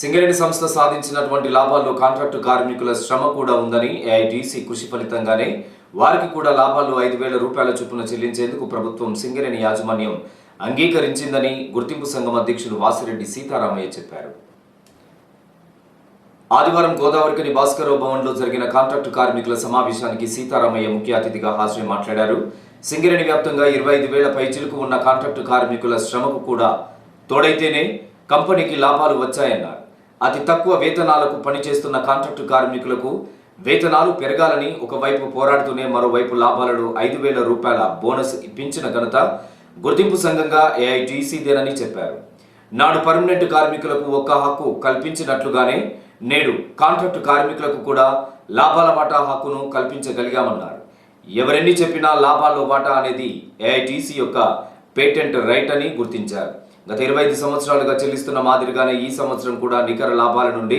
సింగరేణి సంస్థ సాధించినటువంటి లాభాల్లో కాంట్రాక్టు కార్మికుల శ్రమ కూడా ఉందని ఏఐటీసీ కృషి ఫలితంగానే వారికి కూడా లాభాలు ఐదు వేల రూపాయల చొప్పున చెల్లించేందుకు ప్రభుత్వం సింగరేణి యాజమాన్యం అంగీకరించిందని గుర్తింపు సంఘం అధ్యక్షులు వాసిరెడ్డి సీతారామయ్య చెప్పారు. ఆదివారం గోదావరికని భాస్కరరావు భవన్లో జరిగిన కాంట్రాక్టు కార్మికుల సమావేశానికి సీతారామయ్య ముఖ్య అతిథిగా హాజరై మాట్లాడారు. సింగరేణి వ్యాప్తంగా ఇరవై ఐదు వేల పైచిలకు ఉన్న కాంట్రాక్టు కార్మికుల శ్రమకు కూడా తోడైతేనే కంపెనీకి లాభాలు వచ్చాయన్నారు. అతి తక్కువ వేతనాలకు పనిచేస్తున్న కాంట్రాక్టు కార్మికులకు వేతనాలు పెరగాలని ఒకవైపు పోరాడుతూనే మరోవైపు లాభాలను ఐదు వేల రూపాయల బోనస్ ఇప్పించిన ఘనత గుర్తింపు సంఘంగా ఏఐటీసీదేనని చెప్పారు. నాడు పర్మనెంట్ కార్మికులకు ఒక్క హక్కు కల్పించినట్లుగానే నేడు కాంట్రాక్టు కార్మికులకు కూడా లాభాల వాటా హక్కును కల్పించగలిగామన్నారు. ఎవరెన్ని చెప్పినా లాభాల్లో వాటా అనేది ఏఐటీసీ యొక్క పేటెంట్ రైట్ అని గుర్తించారు. గత ఇరవై ఐదు సంవత్సరాలుగా చెల్లిస్తున్న మాదిరిగానే ఈ సంవత్సరం కూడా నికర లాభాల నుండి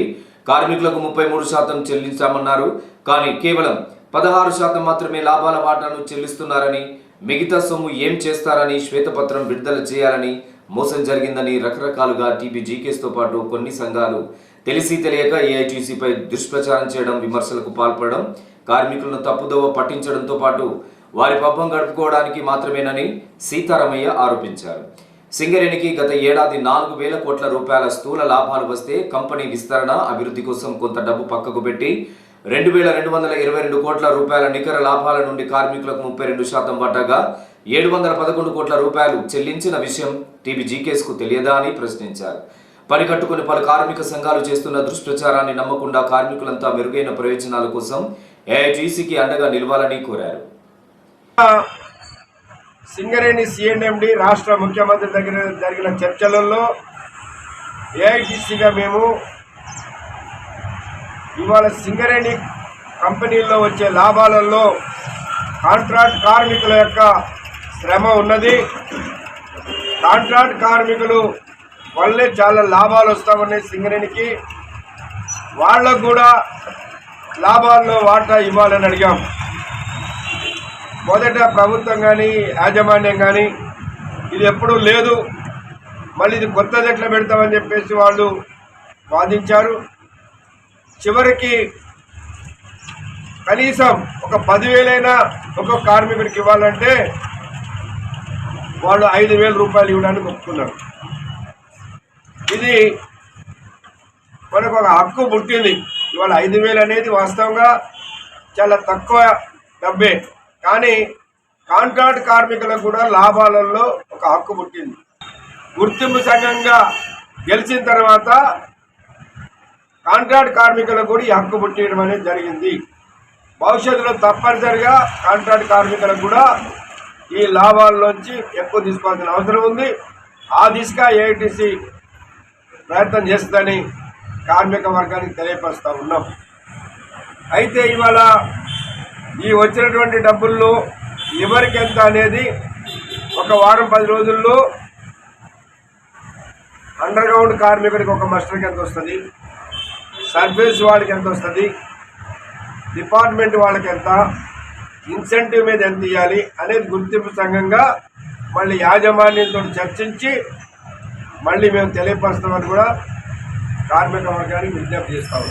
కార్మికులకు ముప్పై మూడు శాతం చెల్లించామన్నారు. కానీ కేవలం పదహారు శాతం మాత్రమే లాభాల వాటాను చెల్లిస్తున్నారని మిగతా సొమ్ము ఏం చేస్తారని శ్వేతపత్రం విడుదల చేయాలని మోసం జరిగిందని రకరకాలుగా టీబీ జీకేస్తో పాటు కొన్ని సంఘాలు తెలిసి తెలియక ఏఐటీసీపై దుష్ప్రచారం చేయడం విమర్శలకు పాల్పడడం కార్మికులను తప్పుదోవ పట్టించడంతో పాటు వారి పబ్బం గడుపుకోవడానికి మాత్రమేనని సీతారామయ్య ఆరోపించారు. సింగరేణికి గత ఏడాది నాలుగు వేల కోట్ల రూపాయల స్థూల లాభాలు వస్తే కంపెనీ విస్తరణ అభివృద్ధి కోసం కొంత డబ్బు పక్కకు పెట్టి రెండు వేల రెండు వందల ఇరవై రెండు కోట్ల రూపాయల నికర లాభాల నుండి కార్మికులకు ముప్పై రెండు శాతం వాటాగా ఏడు వందల పదకొండు కోట్ల రూపాయలు చెల్లించిన విషయం టీబీ జీకేస్కు తెలియదా అని ప్రశ్నించారు. పని కట్టుకుని పలు కార్మిక సంఘాలు చేస్తున్న దుష్ప్రచారాన్ని నమ్మకుండా కార్మికులంతా మెరుగైన ప్రయోజనాల కోసం ఏఐటీసీకి అండగా నిలవాలని కోరారు. సింగరేణి సిఎన్ఎండి రాష్ట్ర ముఖ్యమంత్రి దగ్గర జరిగిన చర్చలలో ఏఐటీసీగా మేము ఇవాళ సింగరేణి కంపెనీల్లో వచ్చే లాభాలలో కాంట్రాక్ట్ కార్మికుల యొక్క శ్రమ ఉన్నది. కాంట్రాక్ట్ కార్మికులు వల్లే చాలా లాభాలు వస్తామన్నాయి సింగరేణికి. వాళ్ళకు కూడా లాభాల్లో వాటా ఇవ్వాలని అడిగాం. మొదట ప్రభుత్వం కానీ యాజమాన్యం కానీ ఇది ఎప్పుడూ లేదు. మళ్ళీ ఇది కొత్తది ఎట్లా పెడతామని చెప్పేసి వాళ్ళు వాదించారు. చివరికి కనీసం ఒక పదివేలైనా ఒక్కొక్క కార్మికుడికి ఇవ్వాలంటే వాళ్ళు ఐదు వేల రూపాయలు ఇవ్వడానికి ఒప్పుకున్నారు. ఇది మనకు ఒక హక్కు పుట్టింది. ఇవాళ ఐదు వేలు అనేది వాస్తవంగా చాలా తక్కువ డబ్బే. కానీ కాంట్రాక్ట్ కార్మికులకు కూడా లాభాలలో ఒక హక్కు పుట్టింది. గుర్తింపు సంఘంగా గెలిచిన తర్వాత కాంట్రాక్ట్ కార్మికులకు కూడా ఈ హక్కు పుట్టడం అనేది జరిగింది. భవిష్యత్తులో తప్పనిసరిగా కాంట్రాక్ట్ కార్మికులకు కూడా ఈ లాభాల్లోంచి ఎక్కువ తీసుకోవాల్సిన అవసరం ఉంది. ఆ దిశగా ఏఐటీసీ ప్రయత్నం చేస్తుందని కార్మిక వర్గానికి తెలియపరుస్తూ ఉన్నాం. అయితే ఇవాళ ఈ వచ్చినటువంటి డబ్బుల్లో ఎవరికి ఎంత అనేది ఒక వారం పది రోజుల్లో అండర్ గ్రౌండ్ కార్మికుడికి ఒక మాస్టర్కి ఎంత వస్తుంది? సర్వీస్ వాళ్ళకి ఎంత వస్తుంది? డిపార్ట్మెంట్ వాళ్ళకి ఎంత? ఇన్సెంటివ్ మీద ఎంత ఇవ్వాలి అనేది గుర్తింపు సంఘంగా మళ్ళీ యాజమాన్యంతో చర్చించి మళ్ళీ మేము తెలియపరుస్తామని కూడా కార్మిక వర్గానికి విజ్ఞప్తి చేస్తాము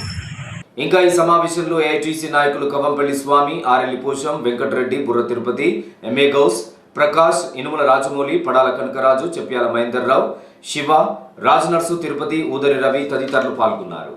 ఇంకా ఈ సమావేశంలో ఏఐటీసీ నాయకులు కవంపల్లి స్వామి ఆరెల్లి పోషం వెంకటరెడ్డి బుర్ర తిరుపతి ఎంఏ గౌస్ ప్రకాష్ ఇనుముల రాజమౌళి పడాల కనకరాజు చెప్ప్యాల మహేందర్ రావు శివ రాజనర్సు తిరుపతి ఊదరి రవి తదితరులు పాల్గొన్నారు.